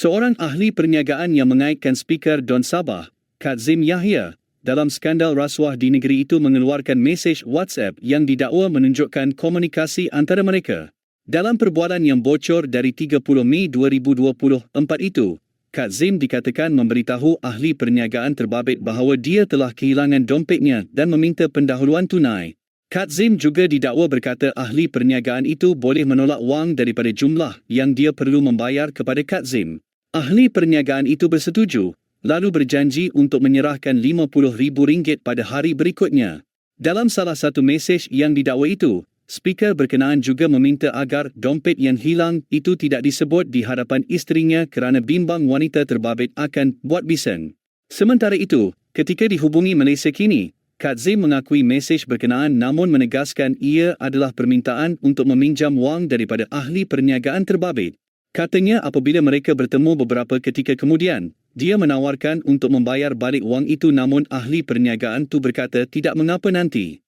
Seorang ahli perniagaan yang mengaitkan speaker Don Sabah, Kazim Yahya, dalam skandal rasuah di negeri itu mengeluarkan mesej WhatsApp yang didakwa menunjukkan komunikasi antara mereka. Dalam perbualan yang bocor dari 30 Mei 2024 itu, Kazim dikatakan memberitahu ahli perniagaan terbabit bahawa dia telah kehilangan dompetnya dan meminta pendahuluan tunai. Kazim juga didakwa berkata ahli perniagaan itu boleh menolak wang daripada jumlah yang dia perlu membayar kepada Kazim. Ahli perniagaan itu bersetuju, lalu berjanji untuk menyerahkan RM50,000 pada hari berikutnya. Dalam salah satu mesej yang didakwa itu, speaker berkenaan juga meminta agar dompet yang hilang itu tidak disebut di hadapan isterinya kerana bimbang wanita terbabit akan buat bising. Sementara itu, ketika dihubungi Malaysia kini, Kazim mengakui mesej berkenaan namun menegaskan ia adalah permintaan untuk meminjam wang daripada ahli perniagaan terbabit. Katanya apabila mereka bertemu beberapa ketika kemudian, dia menawarkan untuk membayar balik wang itu namun ahli perniagaan tu berkata tidak mengapa nanti.